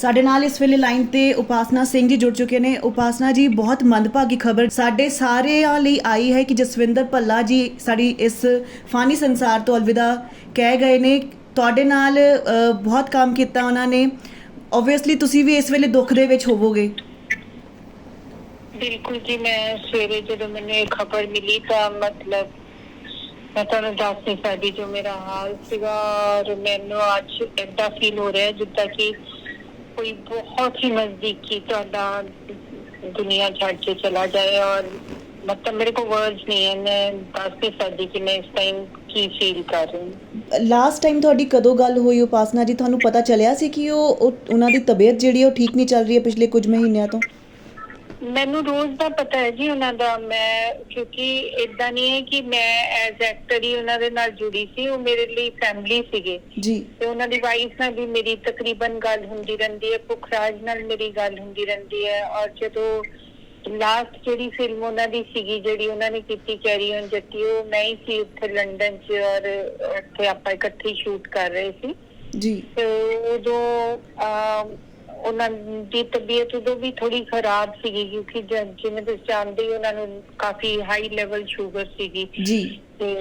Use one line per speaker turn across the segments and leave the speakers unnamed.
ਸਾਡੇ ਨਾਲ ਇਸ ਵੇਲੇ ਲਾਈਨ ਤੇ ਉਪਾਸਨਾ ਸਿੰਘ ਜੀ ਜੁੜ ਚੁੱਕੇ ਨੇ। ਉਪਾਸਨਾ ਜੀ, ਬਹੁਤ ਮੰਦਭਾਗੀ ਖਬਰ ਸਾਡੇ ਸਾਰਿਆਂ ਲਈ ਆਈ ਹੈ ਕਿ ਜਸਵਿੰਦਰ ਭੱਲਾ ਜੀ ਸਾਡੀ ਇਸ ਫਾਨੀ ਸੰਸਾਰ ਤੋਂ ਅਲਵਿਦਾ ਕਹਿ ਗਏ ਨੇ। ਤੁਹਾਡੇ ਨਾਲ ਬਹੁਤ ਕੰਮ ਕੀਤਾ ਉਹਨਾਂ ਨੇ। ਆਬਵੀਅਸਲੀ ਤੁਸੀਂ ਵੀ ਇਸ ਵੇਲੇ ਦੁੱਖ ਦੇ ਵਿੱਚ ਹੋਵੋਗੇ।
ਬਿਲਕੁਲ ਜੀ, ਮੈਂ ਸਵੇਰੇ ਜਦੋਂ ਮੈਨੂੰ ਇਹ ਖਬਰ ਮਿਲੀ ਤਾਂ ਮਤਲਬ ਮੈਂ ਤੁਹਾਨੂੰ ਦੱਸ ਨਹੀਂ ਸਕਦੀ ਜੋ ਮੇਰਾ ਹਾਲ ਸੀਗਾ ਔਰ ਮੈਨੂੰ ਅੱਜ ਏਦਾਂ ਫੀਲ ਹੋ ਰਿਹਾ ਜਿੱਦਾਂ ਕਿ ਕੋਈ ਬਹੁਤ ਹੀ ਨਜ਼ਦੀਕੀ ਤੁਹਾਡਾ ਦੁਨੀਆ ਛੱਡ ਕੇ ਚਲਾ ਜਾਏ ਔਰ ਮਤਲਬ ਮੇਰੇ ਕੋਲ ਵਰਡਸ ਨਹੀਂ ਹੈ, ਮੈਂ ਦੱਸ ਨਹੀਂ ਸਕਦੀ ਕਿ ਮੈਂ ਇਸ ਟਾਈਮ ਕੀ ਫੀਲ ਕਰ ਰਹੀ
ਲਾਸਟ ਟਾਈਮ ਤੁਹਾਡੀ ਕਦੋਂ ਗੱਲ ਹੋਈ ਉਪਾਸਨਾ ਜੀ? ਤੁਹਾਨੂੰ ਪਤਾ ਚੱਲਿਆ ਸੀ ਕਿ ਉਹ ਉਹਨਾਂ ਦੀ ਤਬੀਅਤ ਜਿਹੜੀ ਉਹ ਠੀਕ ਨਹੀਂ ਚੱਲ ਰਹੀ ਹੈ ਪਿਛਲੇ ਕੁਝ ਮਹੀਨਿਆਂ ਤੋਂ?
ਮੈਨੂੰ ਰੋਜ਼ ਦਾ ਪਤਾ ਹੈ ਜੀ ਉਹਨਾਂ ਦਾ ਮੈਂ ਕਿਉਂਕਿ ਇਦਾਂ ਨਹੀਂ ਹੈ ਕਿ ਮੈਂ ਐਜ਼ ਐਕਟਰ ਹੀ ਉਹਨਾਂ ਦੇ ਨਾਲ ਜੁੜੀ ਸੀ ਉਹ ਮੇਰੇ ਲਈ ਫੈਮਿਲੀ ਸੀਗੇ।
ਜੀ।
ਤੇ ਉਹਨਾਂ ਦੀ ਵਾਈਫ ਨਾਲ ਵੀ ਮੇਰੀ ਤਕਰੀਬਨ ਗੱਲ ਹੁੰਦੀ ਰਹਿੰਦੀ ਹੈ ਪੁਖਰਾਜ ਨਾਲ ਮੇਰੀ ਗੱਲ ਹੁੰਦੀ ਰਹਿੰਦੀ ਹੈ। ਔਰ ਜਦੋਂ ਲਾਸਟ ਜਿਹੜੀ ਫਿਲਮ ਉਹਨਾਂ ਦੀ ਸੀਗੀ ਜਿਹੜੀ ਉਹਨਾਂ ਨੇ ਕੀਤੀ ਕੈਰੀ ਔਨ ਜੱਟੀ ਉਹ ਮੈਂ ਹੀ ਸੀ ਉੱਥੇ ਲੰਡਨ 'ਚ ਔਰ ਉੱਥੇ ਆਪਾਂ ਇਕੱਠੇ ਸ਼ੂਟ ਕਰ ਰਹੇ ਸੀ।
ਜੀ।
ਤੇ ਉਦੋਂ ਉਹਨਾਂ ਦੀ ਤਬੀਅਤ ਉਦੋਂ ਵੀ ਥੋੜੀ ਖਰਾਬ ਸੀਗੀ ਕਿਉਂਕਿ ਜ- ਜਿਵੇਂ ਤੁਸੀਂ ਜਾਣਦੇ ਹੀ ਉਹਨਾਂ ਨੂੰ ਕਾਫੀ ਹਾਈ ਲੈਵਲ ਸ਼ੂਗਰ ਸੀਗੀ।
ਜੀ।
ਤੇ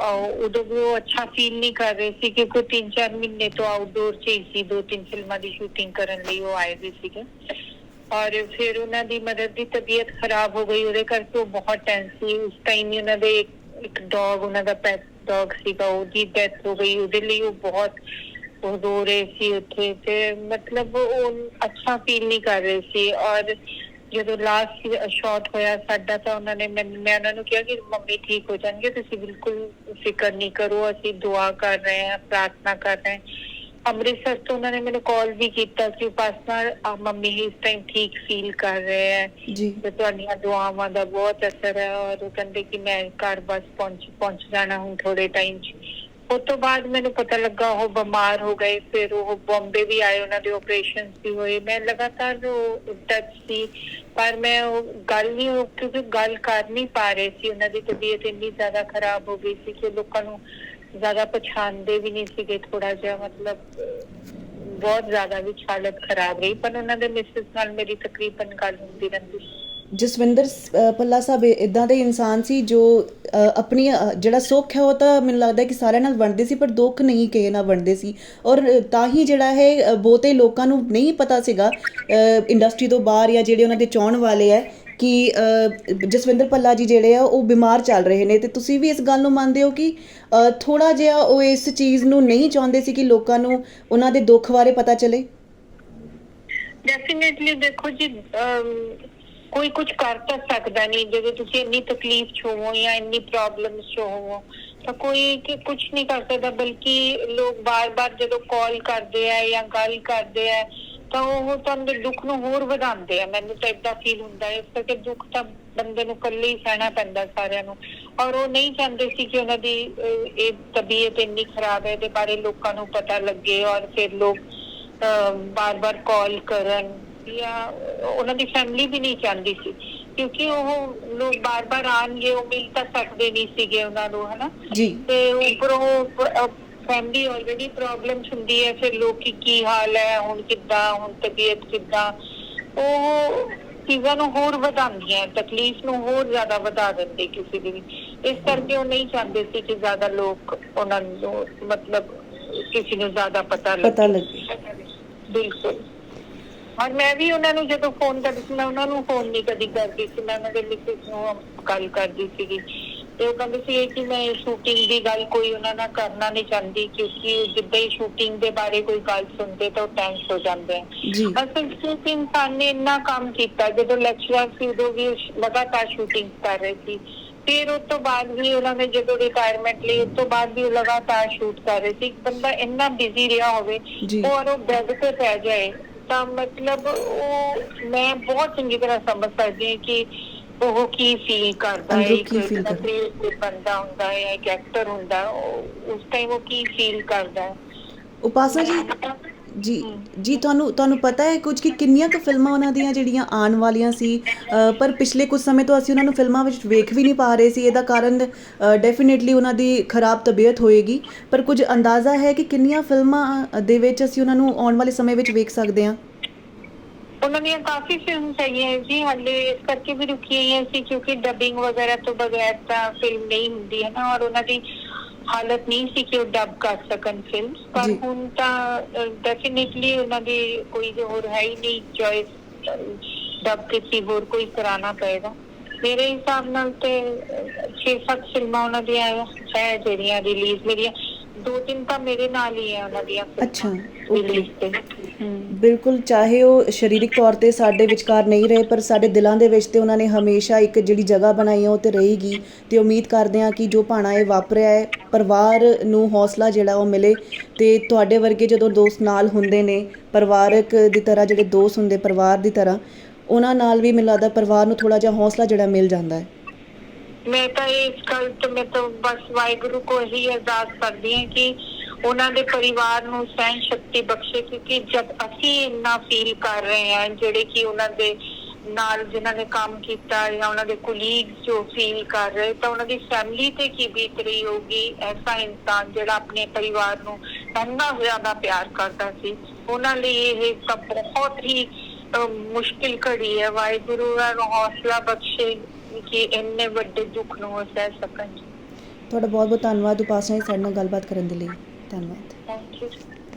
ਅਹ, ਉਦੋਂ ਵੀ ਉਹ ਅੱਛਾ ਫੀਲ ਨਹੀਂ ਕਰ ਰਹੇ ਸੀ ਕਿਉਂਕਿ ਤਿੰਨ ਚਾਰ ਮਹੀਨੇ ਤੋਂ ਆਊਟਡੋਰ ਚ ਹੀ ਸੀ। ਦੋ ਤਿੰਨ ਫਿਲਮਾਂ ਦੀ ਸ਼ੂਟਿੰਗ ਕਰਨ ਲਈ ਉਹ ਆਏ ਹੋਏ ਸੀਗੇ। ਔਰ ਫਿਰ ਉਹਨਾਂ ਦੀ ਮਦਰ ਦੀ ਤਬੀਅਤ ਖਰਾਬ ਹੋ ਗਈ। ਉਹਦੇ ਕਰਕੇ ਉਹ ਬਹੁਤ ਟੈਂਸ ਸੀ। ਉਸ ਟਾਈਮ ਹੀ ਉਹਨਾਂ ਦੇ ਇੱਕ ਇੱਕ ਡੌਗ ਉਹਨਾਂ ਦਾ ਪੈਟ ਡੌਗ ਸੀਗਾ। ਉਹਦੀ ਡੈਥ ਹੋ ਗਈ। ਉਹਦੇ ਲਈ ਉਹ ਬਹੁਤ ਉਹ ਰੋ ਰਹੇ ਸੀ ਉੱਥੇ ਤੇ ਮਤਲਬ ਉਹ ਅੱਛਾ ਫੀਲ ਨਹੀਂ ਕਰ ਰਹੇ ਸੀ ਔਰ ਜਦੋਂ ਲਾਸਟ ਸ਼ਾਟ ਹੋਇਆ ਸਾਡਾ ਤਾਂ ਉਹਨਾਂ ਨੇ ਮੈਨੂੰ ਮੈਂ ਉਹਨਾਂ ਨੂੰ ਕਿਹਾ ਕਿ ਮੰਮੀ ਠੀਕ ਹੋ ਜਾਣਗੇ ਤੁਸੀਂ ਬਿਲਕੁਲ ਫਿਕਰ ਨਹੀਂ ਕਰੋ ਅਸੀਂ ਦੁਆ ਕਰ ਰਹੇ ਹਾਂ ਪ੍ਰਾਰਥਨਾ ਕਰ ਰਹੇ ਹਾਂ। ਅੰਮ੍ਰਿਤਸਰ ਤੋਂ ਉਹਨਾਂ ਨੇ ਮੈਨੂੰ ਕਾਲ ਵੀ ਕੀਤਾ ਕਿ ਉਪਾਸਨਾ ਮੰਮੀ ਇਸ ਟਾਈਮ ਠੀਕ ਫੀਲ ਕਰ ਰਹੇ ਹੈ।
ਜੀ।
ਤੇ ਤੁਹਾਡੀਆਂ ਦੁਆਵਾਂ ਦਾ ਬਹੁਤ ਅਸਰ ਹੈ ਔਰ ਉਹ ਕਹਿੰਦੇ ਕਿ ਮੈਂ ਘਰ ਬਸ ਪਹੁੰਚ ਪਹੁੰਚ ਜਾਣਾ ਹੁਣ ਥੋੜੇ ਟਾਈਮ 'ਚ। ਉਸ ਤੋਂ ਬਾਅਦ ਮੈਨੂੰ ਪਤਾ ਲੱਗਾ ਉਹ ਬਿਮਾਰ ਹੋ ਗਏ, ਫਿਰ ਉਹ ਬੰਬੇ ਵੀ ਆਏ, ਉਹਨਾਂ ਦੇ ਆਪਰੇਸ਼ਨ ਵੀ ਹੋਏ। ਮੈਂ ਲਗਾਤਾਰ ਟੱਚ ਸੀ, ਪਰ ਮੈਂ ਉਹ ਗੱਲ ਨਹੀਂ ਉਹ ਕਿਉਂਕਿ ਗੱਲ ਕਰ ਨਹੀਂ ਪਾ ਰਹੇ ਸੀ। ਉਹਨਾਂ ਦੀ ਤਬੀਅਤ ਇੰਨੀ ਜ਼ਿਆਦਾ ਖਰਾਬ ਹੋ ਗਈ ਸੀ ਕਿ ਲੋਕਾਂ ਨੂੰ ਜ਼ਿਆਦਾ ਪਛਾਣਦੇ ਵੀ ਨਹੀਂ ਸੀਗੇ ਥੋੜਾ ਜਿਹਾ, ਮਤਲਬ ਬਹੁਤ ਜ਼ਿਆਦਾ ਵੀ ਹਾਲਤ ਖਰਾਬ ਰਹੀ। ਪਰ ਉਹਨਾਂ ਦੇ ਮਿਸਿਸ ਨਾਲ ਮੇਰੀ ਤਕਰੀਬਨ ਗੱਲ ਹੁੰਦੀ ਰਹਿੰਦੀ ਸੀ।
ਜਸਵਿੰਦਰ ਭੱਲਾ ਸਾਹਿਬ ਇਦਾਂ ਦੇ ਇਨਸਾਨ ਸੀ ਜੋ ਆਪਣੀ ਜਿਹੜਾ ਸੁੱਖ ਹੈ ਉਹ ਤਾਂ ਮੈਨੂੰ ਲੱਗਦਾ ਕਿ ਸਾਰਿਆਂ ਨਾਲ ਵੰਡਦੇ ਸੀ, ਪਰ ਦੁੱਖ ਨਹੀਂ ਕਿਸੇ ਨਾਲ ਵੰਡਦੇ ਸੀ। ਔਰ ਤਾਂ ਹੀ ਜਿਹੜਾ ਹੈ ਬਹੁਤੇ ਲੋਕਾਂ ਨੂੰ ਨਹੀਂ ਪਤਾ ਸੀਗਾ ਇੰਡਸਟਰੀ ਤੋਂ ਬਾਹਰ ਜਾਂ ਜਿਹੜੇ ਉਹਨਾਂ ਦੇ ਚਾਹਣ ਵਾਲੇ ਹੈ ਕਿ ਜਸਵਿੰਦਰ ਭੱਲਾ ਜੀ ਜਿਹੜੇ ਆ, ਉਹ ਬਿਮਾਰ ਚੱਲ ਰਹੇ ਨੇ। ਤੇ ਤੁਸੀਂ ਵੀ ਇਸ ਗੱਲ ਨੂੰ ਮੰਨਦੇ ਹੋ ਕਿ ਥੋੜਾ ਜਿਹਾ ਉਹ ਇਸ ਚੀਜ਼ ਨੂੰ ਨਹੀਂ ਚਾਹੁੰਦੇ ਸੀ ਕਿ ਲੋਕਾਂ ਨੂੰ ਉਹਨਾਂ ਦੇ ਦੁੱਖ ਬਾਰੇ ਪਤਾ ਚੱਲੇ?
ਡੈਫੀਨਿਟਲੀ ਦੇਖੋ ਜੀ ਕੋਈ ਕੁਝ ਕਰ ਤਾਂ ਸਕਦਾ ਨਹੀਂ, ਜਦੋਂ ਤੁਸੀਂ ਇੰਨੀ ਤਕਲੀਫ ਚ ਹੋਵੋ ਜਾਂ ਇੰਨੀ ਪ੍ਰੋਬਲਮਸ ਚ ਹੋਵੋ, ਤਾਂ ਕੋਈ ਕਿ ਕੁਝ ਨਹੀਂ ਕਰ ਸਕਦਾ, ਬਲਕਿ ਲੋਕ ਬਾਰ-ਬਾਰ ਜਦੋਂ ਕਾਲ ਕਰਦੇ ਆ ਜਾਂ ਗੱਲ ਕਰਦੇ ਆ, ਤਾਂ ਉਹ ਤੁਹਾਨੂੰ ਦੁੱਖ ਨੂੰ ਹੋਰ ਵਧਾਉਂਦੇ ਆ। ਮੈਨੂੰ ਤਾਂ ਇਦਾਂ ਫੀਲ ਹੁੰਦਾ ਹੈ ਇਸ ਕਰਕੇ ਦੁੱਖ ਤਾਂ ਬੰਦੇ ਨੂੰ ਇਕੱਲੇ ਹੀ ਸਹਿਣਾ ਪੈਂਦਾ ਸਾਰਿਆਂ ਨੂੰ। ਔਰ ਉਹ ਨਹੀਂ ਚਾਹੁੰਦੇ ਸੀ ਕਿ ਉਹਨਾਂ ਦੀ ਇਹ ਤਬੀਅਤ ਇੰਨੀ ਖਰਾਬ ਹੈ, ਇਹਦੇ ਬਾਰੇ ਲੋਕਾਂ ਨੂੰ ਪਤਾ ਲੱਗੇ ਔਰ ਫਿਰ ਲੋਕ ਬਾਰ-ਬਾਰ ਕਾਲ ਕਰਨ। ਜਾਂ ਉਹਨਾਂ ਦੀ ਫੈਮਿਲੀ ਵੀ ਨਹੀਂ ਚਾਹੁੰਦੀ ਸੀ। ਕਿਉਂਕਿ ਉਹ ਲੋਕ ਬਾਰ-ਬਾਰ ਆਣਗੇ ਉਹ ਮਿਲ ਤਾਂ ਸਕਦੇ ਨਹੀਂ ਸੀਗੇ ਉਹਨਾਂ ਨੂੰ ਹਨਾ? ਤੇ ਉੱਪਰੋਂ ਫੈਮਿਲੀ ਆਲਰੇਡੀ ਪ੍ਰੋਬਲਮਸ ਹੁੰਦੀ ਹੈ ਫਿਰ ਲੋਕੀ ਕੀ ਹਾਲ ਹੈ ਹੁਣ ਕਿੱਦਾਂ ਹੁਣ ਤਬੀਅਤ ਕਿੱਦਾਂ? ਉਹ ਚੀਜ਼ਾਂ ਨੂੰ ਹੋਰ ਵਧਾਉਂਦੀਆਂ ਤਕਲੀਫ ਨੂੰ ਹੋਰ ਜ਼ਿਆਦਾ ਵਧਾ ਦਿੰਦੇ ਕਿਸੇ ਦੀ ਇਸ ਕਰਕੇ ਉਹ ਨਹੀਂ ਚਾਹੁੰਦੇ ਸੀ ਕਿ ਜ਼ਿਆਦਾ ਲੋਕ ਉਹਨਾਂ ਨੂੰ ਮਤਲਬ ਕਿਸੇ ਨੂੰ ਜ਼ਿਆਦਾ ਪਤਾ ਲੱਗੇ।
ਪਤਾ ਲੱਗੇ।
ਬਿਲਕੁਲ। ਔਰ ਮੈਂ ਵੀ ਉਹਨਾਂ ਨੂੰ ਜਦੋਂ ਫੋਨ ਕਰਦੀ ਸੀ ਮੈਂ ਉਹਨਾਂ ਨੂੰ ਫੋਨ ਨਹੀਂ ਕਦੀ ਕਰਦੀ ਸੀ। ਮੈਂ ਉਹਨਾਂ ਦੇ ਮਿਸਿਸ ਨੂੰ ਗੱਲ ਕਰਦੀ ਸੀਗੀ। ਤੇ ਉਹ ਕਹਿੰਦੇ ਸੀ ਕਿ ਮੈਂ ਸ਼ੂਟਿੰਗ ਦੀ ਗੱਲ ਕੋਈ ਉਹਨਾਂ ਨਾਲ ਕਰਨਾ ਨਹੀਂ ਚਾਹੁੰਦੀ ਕਿਉਂਕਿ ਜਿੱਦਾਂ ਹੀ ਸ਼ੂਟਿੰਗ ਦੇ ਬਾਰੇ ਕੋਈ ਗੱਲ ਸੁਣਦੇ ਤਾਂ ਉਹ ਟੈਂਸ ਹੋ ਜਾਂਦੇ ਆ। ਅਸਲ ਵਿੱਚ ਇਨਸਾਨ ਨੇ ਇੰਨਾ ਕੰਮ ਕੀਤਾ ਜਦੋਂ ਲੈਕਚਰਰ ਸੀ ਉਦੋਂ ਵੀ ਲਗਾਤਾਰ ਸ਼ੂਟਿੰਗ ਕਰ ਰਹੇ ਸੀ। ਫਿਰ ਉਸ ਤੋਂ ਬਾਅਦ ਵੀ ਉਹਨਾਂ ਨੇ ਜਦੋਂ ਰਿਟਾਇਰਮੈਂਟ ਲਈ ਉਸ ਤੋਂ ਬਾਅਦ ਵੀ ਲਗਾਤਾਰ ਸ਼ੂਟ ਕਰ ਰਹੇ ਸੀ। ਬੰਦਾ ਇੰਨਾ ਬਿਜ਼ੀ ਰਿਹਾ ਹੋਵੇ। ਔਰ ਉਹ ਬੈੱਡ ਤੇ ਪੈ ਜਾਏ ਤਾਂ ਮਤਲਬ ਉਹ ਮੈਂ ਬਹੁਤ ਚੰਗੀ ਤਰ੍ਹਾਂ ਸਮਝ ਸਕਦੀ ਹਾਂ ਕਿ ਉਹ ਕੀ ਫੀਲ ਕਰਦਾ ਹੈ ਇੱਕ
ਕੀ feel ਕਰਦਾ।
ਕੋਈ ਬੰਦਾ ਹੁੰਦਾ ਹੈ ਇੱਕ ਐਕਟਰ ਹੁੰਦਾ ਉਸ ਟਾਈਮ ਉਹ ਕੀ ਫੀਲ ਕਰਦਾ ਹੈ
ਉਪਾਸਨਾ ਜੀ ਜੀ। ਜੀ ਤੁਹਾਨੂੰ ਤੁਹਾਨੂੰ ਪਤਾ ਹੈ ਕੁਝ ਕਿ ਕਿੰਨੀਆਂ ਕੁ ਫਿਲਮਾਂ ਉਹਨਾਂ ਦੀਆਂ ਜਿਹੜੀਆਂ ਆਉਣ ਵਾਲੀਆਂ ਸੀ ਪਰ ਪਿਛਲੇ ਕੁਝ ਸਮੇਂ ਤੋਂ ਅਸੀਂ ਉਹਨਾਂ ਨੂੰ ਫਿਲਮਾਂ ਵਿੱਚ ਵੇਖ ਵੀ ਨਹੀਂ ਪਾ ਰਹੇ ਸੀ ਇਹਦਾ ਕਾਰਨ ਡੈਫੀਨਿਟਲੀ ਉਹਨਾਂ ਦੀ ਖਰਾਬ ਤਬੀਅਤ ਹੋਏਗੀ ਪਰ ਕੁਝ ਅੰਦਾਜ਼ਾ ਹੈ ਕਿ ਕਿੰਨੀਆਂ ਫਿਲਮਾਂ ਦੇ ਵਿੱਚ ਅਸੀਂ ਉਹਨਾਂ ਨੂੰ ਆਉਣ ਵਾਲੇ ਸਮੇਂ ਵਿੱਚ ਵੇਖ ਸਕਦੇ ਹਾਂ
ਉਹਨਾਂ ਦੀਆਂ ਕਾਫੀ ਫਿਲਮਸ ਹੈਗੀਆਂ ਹੈ ਜੀ ਹਾਲੇ ਇਸ ਕਰਕੇ ਵੀ ਰੁਕੀ ਹੋਈਆਂ ਸੀ ਕਿਉਂਕਿ ਡਬਿੰਗ ਵਗੈਰਾ ਤੋਂ ਬਗੈਰ ਤਾਂ ਫਿਲਮ ਨਹੀਂ ਹੁੰਦੀ ਹੈ ਨਾ ਔਰ ਉਹਨਾਂ ਦੀ ਹਾਲਤ ਨਹੀਂ ਸੀ ਕਿ ਉਹ ਡਬ ਕਰ ਸਕਣ ਫਿਲਮਸ ਪਰ
ਜੀ।
ਹੁਣ ਤਾਂ ਡੈਫੀਨਿਟਲੀ ਉਹਨਾਂ ਦੀ ਕੋਈ ਹੋਰ ਹੈ ਹੀ ਨਹੀਂ ਚੋਇਸ ਡਬ ਕਿਸੇ ਹੋਰ ਕੋਈ ਕਰਾਣਾ ਪਏਗਾ ਮੇਰੇ ਹਿਸਾਬ ਨਾਲ ਤੇ 6-7 ਫਿਲਮਾਂ ਉਹਨਾਂ ਦੀਆਂ ਹੈ ਜਿਹੜੀਆਂ ਰਿਲੀਜ਼ ਮੇਰੀਆਂ ਦੋ ਤਿੰਨ ਤਾਂ ਮੇਰੇ ਨਾਲ ਹੀ ਹੈ ਉਹਨਾਂ ਦੀਆਂ
ਅੱਛਾ, okay.
ਰਿਲੀਜ਼ ਤੇ।
ਬਿਲਕੁਲ, ਚਾਹੇ ਉਹ ਸਰੀਰਕ ਤੌਰ ਤੇ ਸਾਡੇ ਵਿਚਕਾਰ ਨਹੀਂ ਰਹੇ, ਪਰ ਸਾਡੇ ਦਿਲਾਂ ਦੇ ਵਿੱਚ ਤੇ ਉਹਨਾਂ ਨੇ ਹਮੇਸ਼ਾ ਇੱਕ ਜਿਹੜੀ ਜਗ੍ਹਾ ਬਣਾਈ ਹੈ ਉਹ ਤੇ ਰਹੇਗੀ। ਤੇ ਉਮੀਦ ਕਰਦੇ ਹਾਂ ਕਿ ਜੋ ਭਾਣਾ ਇਹ ਵਾਪਰਿਆ ਹੈ, ਪਰਿਵਾਰ ਨੂੰ ਹੌਸਲਾ ਜਿਹੜਾ ਉਹ ਮਿਲੇ ਤੇ ਤੁਹਾਡੇ ਵਰਗੇ ਜਦੋਂ ਦੋਸਤ ਨਾਲ ਹੁੰਦੇ ਨੇ, ਪਰਿਵਾਰਕ ਦੀ ਤਰ੍ਹਾਂ, ਜਿਹੜੇ ਦੋਸਤ ਹੁੰਦੇ ਪਰਿਵਾਰ ਦੀ ਤਰ੍ਹਾਂ, ਉਹਨਾਂ ਨਾਲ ਵੀ ਮੈਨੂੰ ਲੱਗਦਾ ਪਰਿਵਾਰ ਨੂੰ ਥੋੜਾ ਜਿਹਾ ਹੌਸਲਾ ਜਿਹੜਾ ਮਿਲ ਜਾਂਦਾ ਹੈ।
ਮੈਂ ਤਾਂ ਇਸ ਗੱਲ ਤੋਂ, ਮੈਂ ਤਾਂ ਬਸ ਵਾਹਿਗੁਰੂ ਕੋ ਹੀ ਅਰਦਾਸ ਕਰਦੀ ਹਾਂ ਉਹਨਾਂ ਦੇ ਪਰਿਵਾਰ ਨੂੰ ਸਹਿਣ ਸ਼ਕਤੀ ਬਖਸ਼ੇ, ਕਿਉਂਕਿ ਜਦ ਅਸੀਂ ਇੰਨਾ ਫੀਲ ਕਰ ਰਹੇ ਹਾਂ, ਜਿਹੜੇ ਕਿ ਉਹਨਾਂ ਦੇ ਨਾਲ ਜਿਨ੍ਹਾਂ ਨੇ ਕੰਮ ਕੀਤਾ ਜਾਂ ਉਹਨਾਂ ਦੇ ਕੁਲੀਗਸ ਜੋ ਫੀਲ ਕਰ ਰਹੇ, ਤਾਂ ਉਹਨਾਂ ਦੀ ਫੈਮਿਲੀ ਤੇ ਕੀ ਬੀਤ ਰਹੀ ਹੋਗੀ ਐਸਾ ਇਨਸਾਨ ਜਿਹੜਾ ਆਪਣੇ ਪਰਿਵਾਰ ਨੂੰ ਇੰਨਾ ਜ਼ਿਆਦਾ ਪਿਆਰ ਕਰਦਾ ਸੀ। ਉਹਨਾਂ ਲਈ ਇਹ ਤਾਂ ਬਹੁਤ ਹੀ ਮੁਸ਼ਕਿਲ ਘੜੀ ਹੈ। ਵਾਹਿਗੁਰੂ ਨੂੰ ਹੌਸਲਾ ਬਖਸ਼ੇ ਕਿ ਇੰਨੇ ਵੱਡੇ ਦੁੱਖ ਨੂੰ ਸਹਿ ਸਕਣ।
ਤੁਹਾਡਾ ਬਹੁਤ ਬਹੁਤ ਧੰਨਵਾਦ ਉਪਾਸਨਾ ਜੀ ਸਾਡੇ ਨਾਲ ਗੱਲਬਾਤ ਕਰਨ ਦੇ ਲਈ।
ধন্যবাদ